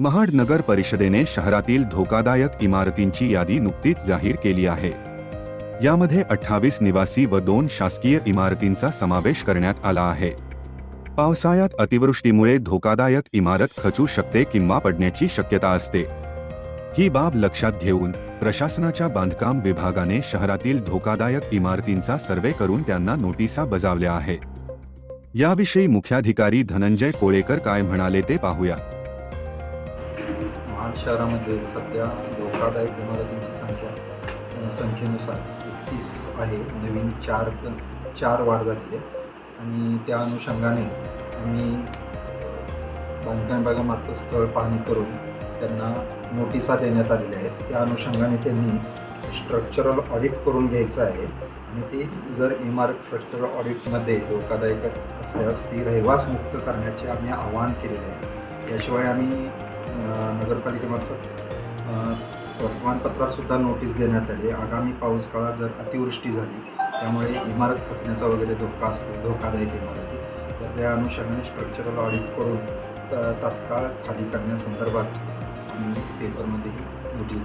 महाड नगर परिषदेने शहरातील धोकादायक इमारतींची यादी नुकतीच जाहीर केली आहे. यामध्ये अठ्ठावीस निवासी व दोन शासकीय इमारतींचा समावेश करण्यात आला आहे. पावसाळ्यात अतिवृष्टीमुळे धोकादायक इमारत खचू शकते किंवा पडण्याची शक्यता असते. ही बाब लक्षात घेऊन प्रशासनाच्या बांधकाम विभागाने शहरातील धोकादायक इमारतींचा सर्वे करून त्यांना नोटिसा बजावल्या आहेत. याविषयी मुख्याधिकारी धनंजय कोळेकर काय म्हणाले ते पाहूया. महाड शहरामध्ये सध्या धोकादायक इमारतींची संख्या संख्येनुसार एकतीस आहे. नवीन चार जण चार वाढ झाली आहे. आणि त्या अनुषंगाने आम्ही बांधकाम विभागामार्फत स्थळ पाहणी करून त्यांना नोटिसा देण्यात आलेल्या आहेत. त्या अनुषंगाने त्यांनी स्ट्रक्चरल ऑडिट करून घ्यायचं आहे. आणि ती जर इमारत स्ट्रक्चरल ऑडिटमध्ये धोकादायक असल्यास ती रहिवास मुक्त करण्याचे आम्ही आवाहन केलेले आहे. याशिवाय आम्ही नगरपालिकेमार्फत वर्तमानपत्रातसुद्धा नोटीस देण्यात आली आगामी पाऊस काळात जर अतिवृष्टी झाली त्यामुळे इमारत खचण्याचा वगैरे धोका असतो धोकादायक इमारती. तर त्या अनुषंगाने स्ट्रक्चरल ऑडिट करून त- तात्काळ खाली करण्यासंदर्भात आम्ही पेपरमध्येही नोटीस